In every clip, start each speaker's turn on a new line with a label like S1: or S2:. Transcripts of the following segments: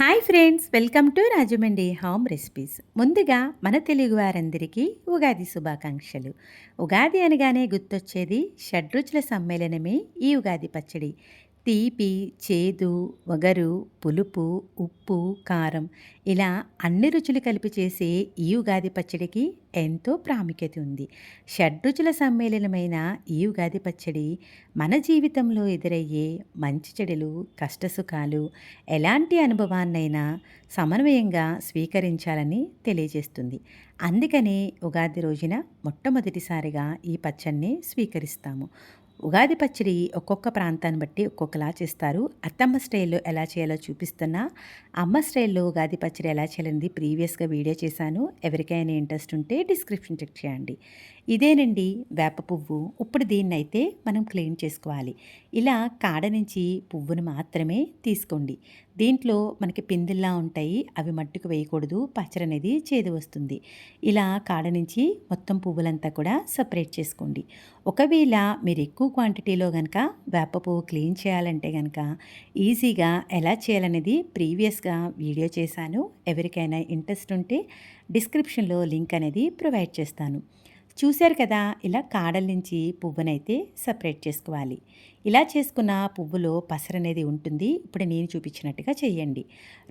S1: Hi friends welcome to Rajahmundry home recipes. ముందుగా మన తెలుగు వారందరికీ ఉగాది శుభాకాంక్షలు. ఉగాది అనగానే గుర్తొచ్చేది షడ్రుచుల సమ్మేళనమే ఈ ఉగాది పచ్చడి. తీపి చేదు వగరు పులుపు ఉప్పు కారం ఇలా అన్ని రుచులు కలిపి చేసే ఈ ఉగాది పచ్చడికి ఎంతో ప్రాముఖ్యత ఉంది. షడ్రుచుల సమ్మేళనమైన ఈ ఉగాది పచ్చడి మన జీవితంలో ఎదురయ్యే మంచి చెడులు కష్టసుఖాలు ఎలాంటి అనుభవాన్నైనా సమన్వయంగా స్వీకరించాలని తెలియజేస్తుంది. అందుకనే ఉగాది రోజున మొట్టమొదటిసారిగా ఈ పచ్చడిని స్వీకరిస్తాము. ఉగాది పచ్చడి ఒక్కొక్క ప్రాంతాన్ని బట్టి ఒక్కొక్కలా చేస్తారు. అత్తమ్మ స్టైల్లో ఎలా చేయాలో చూపిస్తున్నా అమ్మ స్టైల్లో ఉగాది పచ్చడి ఎలా చేయాలనేది ప్రీవియస్గా వీడియో చేశాను. ఎవరికైనా ఇంట్రెస్ట్ ఉంటే డిస్క్రిప్షన్ చెక్ చేయండి. ఇదేనండి వేప పువ్వు. ఇప్పుడు దీన్ని అయితే మనం క్లీన్ చేసుకోవాలి. ఇలా కాడ నుంచి పువ్వును మాత్రమే తీసుకోండి. దీంట్లో మనకి పిందిల్లా ఉంటాయి. అవి మట్టుకు వేయకూడదు. పచ్చడి అనేది చేదు వస్తుంది. ఇలా కాడ నుంచి మొత్తం పువ్వులంతా కూడా సపరేట్ చేసుకోండి. ఒకవేళ మీరు ఎక్కువ క్వాంటిటీలో కనుక వేప పువ్వు క్లీన్ చేయాలంటే కనుక ఈజీగా ఎలా చేయాలనేది ప్రీవియస్గా వీడియో చేశాను. ఎవరికైనా ఇంట్రెస్ట్ ఉంటే డిస్క్రిప్షన్లో లింక్ అనేది ప్రొవైడ్ చేస్తాను. చూశారు కదా ఇలా కాడల నుంచి పువ్వునైతే సపరేట్ చేసుకోవాలి. ఇలా చేసుకున్న పువ్వులో పసర అనేది ఉంటుంది. ఇప్పుడు నేను చూపించినట్టుగా చేయండి.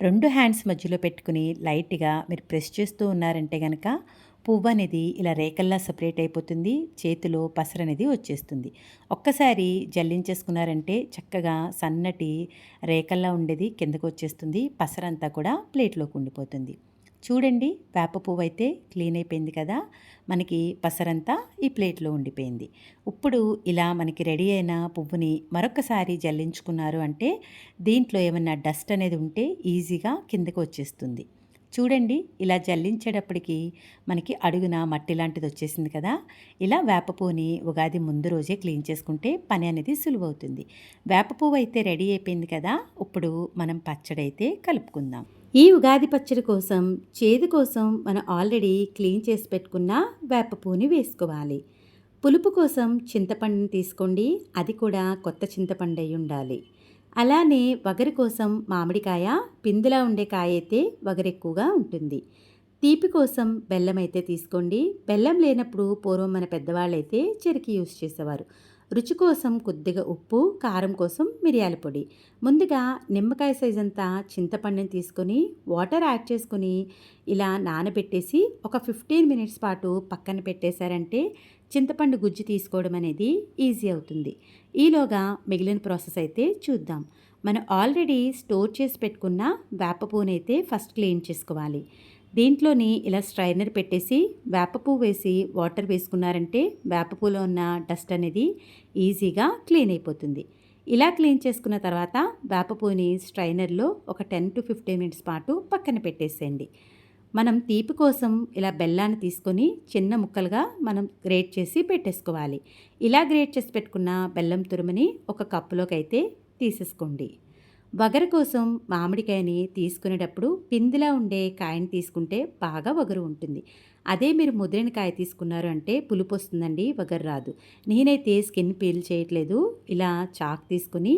S1: రెండు హ్యాండ్స్ మధ్యలో పెట్టుకుని లైట్గా మీరు ప్రెస్ చేస్తూ ఉన్నారంటే కనుక పువ్వు అనేది ఇలా రేకల్లా సపరేట్ అయిపోతుంది. చేతిలో పసర అనేది వచ్చేస్తుంది. ఒక్కసారి జల్లించేసుకున్నారంటే చక్కగా సన్నటి రేకల్లా ఉండేది కిందకు వచ్చేస్తుంది. పసరంతా కూడా ప్లేట్లోకి ఉండిపోతుంది. చూడండి వేప పువ్వు అయితే క్లీన్ అయిపోయింది కదా. మనకి పసరంతా ఈ ప్లేట్లో ఉండిపోయింది. ఇప్పుడు ఇలా మనకి రెడీ అయిన పువ్వుని మరొకసారి జల్లించుకున్నారు అంటే దీంట్లో ఏమన్నా డస్ట్ అనేది ఉంటే ఈజీగా కిందకు వచ్చేస్తుంది. చూడండి ఇలా జల్లించేటప్పటికి మనకి అడుగున మట్టి లాంటిది వచ్చేసింది కదా. ఇలా వేప పువ్వుని ఉగాది ముందు రోజే క్లీన్ చేసుకుంటే పని అనేది సులువవుతుంది. వేప పువ్వు అయితే రెడీ అయిపోయింది కదా. ఇప్పుడు మనం పచ్చడి అయితే కలుపుకుందాం. ఈ ఉగాది పచ్చడి కోసం చేదు కోసం మనం ఆల్రెడీ క్లీన్ చేసి పెట్టుకున్న వేపపూని వేసుకోవాలి. పులుపు కోసం చింతపండుని తీసుకోండి. అది కూడా కొత్త చింతపండు అయి ఉండాలి. అలానే వగరు కోసం మామిడికాయ పిందులా ఉండే కాయ అయితే వగరు ఎక్కువగా ఉంటుంది. తీపి కోసం బెల్లం అయితే తీసుకోండి. బెల్లం లేనప్పుడు పూర్వం మన పెద్దవాళ్ళైతే చెరికి యూస్ చేసేవారు. రుచి కోసం కొద్దిగా ఉప్పు కారం కోసం మిరియాల పొడి. ముందుగా నిమ్మకాయ సైజ్ అంతా చింతపండుని తీసుకొని వాటర్ యాడ్ చేసుకొని ఇలా నానబెట్టేసి ఒక ఫిఫ్టీన్ మినిట్స్ పాటు పక్కన పెట్టేశారంటే చింతపండు గుజ్జు తీసుకోవడం అనేది ఈజీ అవుతుంది. ఈలోగా మిగిలిన ప్రాసెస్ అయితే చూద్దాం. మనం ఆల్రెడీ స్టోర్ చేసి పెట్టుకున్న వేప అయితే ఫస్ట్ క్లీన్ చేసుకోవాలి. దీంట్లోని ఇలా స్ట్రైనర్ పెట్టేసి వేప వేసి వాటర్ వేసుకున్నారంటే వేపపూలో ఉన్న డస్ట్ అనేది ఈజీగా క్లీన్ అయిపోతుంది. ఇలా క్లీన్ చేసుకున్న తర్వాత వేప స్ట్రైనర్లో ఒక టెన్ టు ఫిఫ్టీన్ మినిట్స్ పాటు పక్కన పెట్టేసేయండి. మనం తీపి కోసం ఇలా బెల్లాన్ని తీసుకొని చిన్న ముక్కలుగా మనం గ్రేట్ చేసి పెట్టేసుకోవాలి. ఇలా గ్రేట్ చేసి పెట్టుకున్న బెల్లం తురుముని ఒక కప్పులోకి అయితే తీసేసుకోండి. వగరు కోసం మామిడికాయని తీసుకునేటప్పుడు పిందిలా ఉండే కాయని తీసుకుంటే బాగా వగరు ఉంటుంది. అదే మీరు ముదిరిన కాయ తీసుకున్నారు అంటే పులుపు వస్తుందండి వగరు రాదు. నేనైతే స్కిన్ పీల్ చేయట్లేదు. ఇలా చాక్ తీసుకుని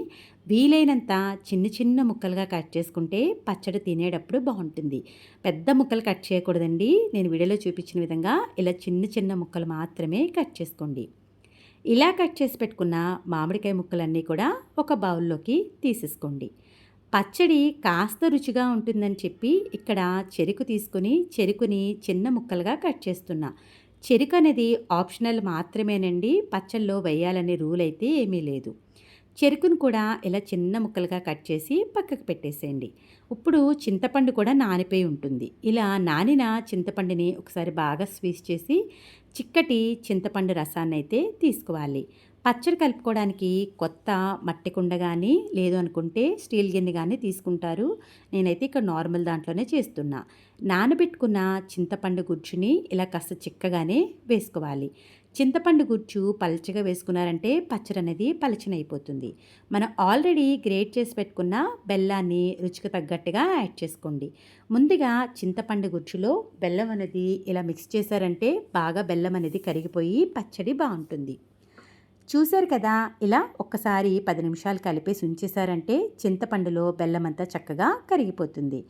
S1: వీలైనంత చిన్న చిన్న ముక్కలుగా కట్ చేసుకుంటే పచ్చడి తినేటప్పుడు బాగుంటుంది. పెద్ద ముక్కలు కట్ చేయకూడదండి. నేను వీడియోలో చూపించిన విధంగా ఇలా చిన్న చిన్న ముక్కలు మాత్రమే కట్ చేసుకోండి. ఇలా కట్ చేసి పెట్టుకున్న మామిడికాయ ముక్కలన్నీ కూడా ఒక బౌల్లోకి తీసేసుకోండి. పచ్చడి కాస్త రుచిగా ఉంటుందని చెప్పి ఇక్కడ చెరుకు తీసుకుని చెరుకుని చిన్న ముక్కలుగా కట్ చేస్తున్నా. చెరుకు అనేది ఆప్షనల్ మాత్రమేనండి పచ్చళ్ళలో వేయాలనే రూల్ అయితే ఏమీ లేదు. చెరుకును కూడా ఇలా చిన్న ముక్కలుగా కట్ చేసి పక్కకు పెట్టేసేయండి. ఇప్పుడు చింతపండు కూడా నానిపోయి ఉంటుంది. ఇలా నానిన చింతపండుని ఒకసారి బాగా స్వీస్ చేసి చిక్కటి చింతపండు రసాన్ని అయితే తీసుకోవాలి. పచ్చడి కలుపుకోవడానికి కొత్త మట్టి కుండ కానీ లేదు అనుకుంటే స్టీల్ గిన్నె కానీ తీసుకుంటారు. నేనైతే ఇక్కడ నార్మల్ దాంట్లోనే చేస్తున్నా. నానబెట్టుకున్న చింతపండు గుజ్జుని ఇలా కాస్త చిక్కగానే వేసుకోవాలి. చింతపండు గుజ్జు పలచగా వేసుకున్నారంటే పచ్చడి అనేది పలచనైపోతుంది. మనం ఆల్రెడీ గ్రేట్ చేసి పెట్టుకున్న బెల్లాన్ని రుచికి తగ్గట్టుగా యాడ్ చేసుకోండి. ముందుగా చింతపండు గుజ్జులో బెల్లం అనేది ఇలా మిక్స్ చేశారంటే బాగా బెల్లం అనేది కరిగిపోయి పచ్చడి బాగుంటుంది. చూశారు కదా ఇలా ఒక్కసారి పది నిమిషాలు కలిపేసి ఉంచేశారంటే చింతపండులో బెల్లం అంతా చక్కగా కరిగిపోతుంది.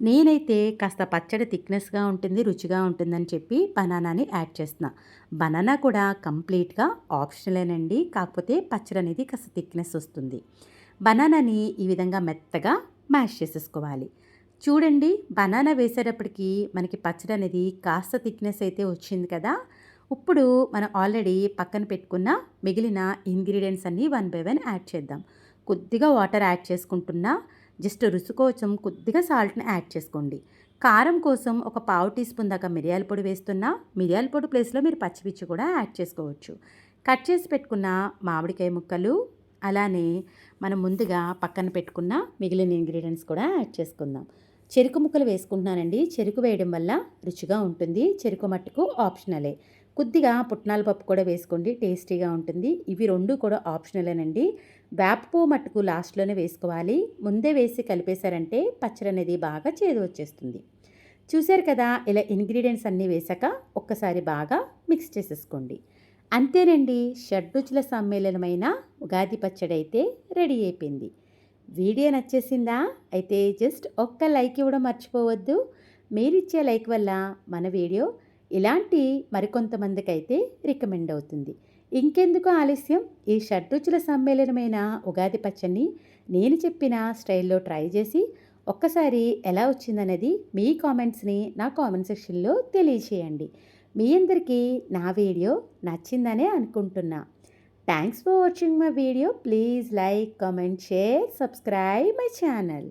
S1: నేనైతే కాస్త పచ్చడి థిక్నెస్గా ఉంటుంది రుచిగా ఉంటుందని చెప్పి బనానాని యాడ్ చేస్తున్నా. బనానా కూడా కంప్లీట్గా ఆప్షనలేనండి కాకపోతే పచ్చడి అనేది కాస్త థిక్నెస్ వస్తుంది. బనానాని ఈ విధంగా మెత్తగా మ్యాష్ చేసేసుకోవాలి. చూడండి బనానా వేసేటప్పటికి మనకి పచ్చడి అనేది కాస్త థిక్నెస్ అయితే వచ్చింది కదా. ఇప్పుడు మనం ఆల్రెడీ పక్కన పెట్టుకున్న మిగిలిన ఇంగ్రీడియంట్స్ అన్నీ వన్ బై వన్ యాడ్ చేద్దాం. కొద్దిగా వాటర్ యాడ్ చేసుకుంటున్నా. జస్ట్ రుచి కోసం కొద్దిగా సాల్ట్ని యాడ్ చేసుకోండి. కారం కోసం ఒక పావు టీ స్పూన్ దాకా మిరియాల పొడి వేస్తున్నా మిరియాల పొడి ప్లేస్లో మీరు పచ్చిమిర్చి కూడా యాడ్ చేసుకోవచ్చు. కట్ చేసి పెట్టుకున్న మామిడికాయ ముక్కలు అలానే మనం ముందుగా పక్కన పెట్టుకున్న మిగిలిన ఇంగ్రీడియంట్స్ కూడా యాడ్ చేసుకుందాం. చెరుకు ముక్కలు వేసుకుంటున్నానండి. చెరుకు వేయడం వల్ల రుచిగా ఉంటుంది. చెరుకు మట్టుకు ఆప్షనలే. కొద్దిగా పుట్నాల పప్పు కూడా వేసుకోండి టేస్టీగా ఉంటుంది. ఇవి రెండు కూడా ఆప్షనలేనండి. వేపపు మట్టుకు లాస్ట్లోనే వేసుకోవాలి. ముందే వేసి కలిపేశారంటే పచ్చడి అనేది బాగా చేదు వచ్చేస్తుంది. చూశారు కదా ఇలా ఇంగ్రీడియంట్స్ అన్నీ వేసాక ఒక్కసారి బాగా మిక్స్ చేసేసుకోండి. అంతేనండి షడ్రుచుల సమ్మేళనమైన ఉగాది పచ్చడి అయితే రెడీ అయిపోయింది. వీడియో నచ్చేసిందా? అయితే జస్ట్ ఒక్క లైక్ ఇవ్వడం మర్చిపోవద్దు. మీరిచ్చే లైక్ వల్ల మన వీడియో ఇలాంటి మరికొంతమందికైతే రికమెండ్ అవుతుంది. ఇంకెందుకు ఆలస్యం? ఈ షడ్రుచుల సమ్మేళనమైన ఉగాది పచ్చడిని నేను చెప్పిన స్టైల్లో ట్రై చేసి ఒక్కసారి ఎలా వచ్చిందనేది మీ కామెంట్స్ని నా కామెంట్ సెక్షన్లో తెలియచేయండి. మీ అందరికీ నా వీడియో నచ్చిందనే అనుకుంటున్నా. Thanks for watching my video. Please like comment share subscribe my channel.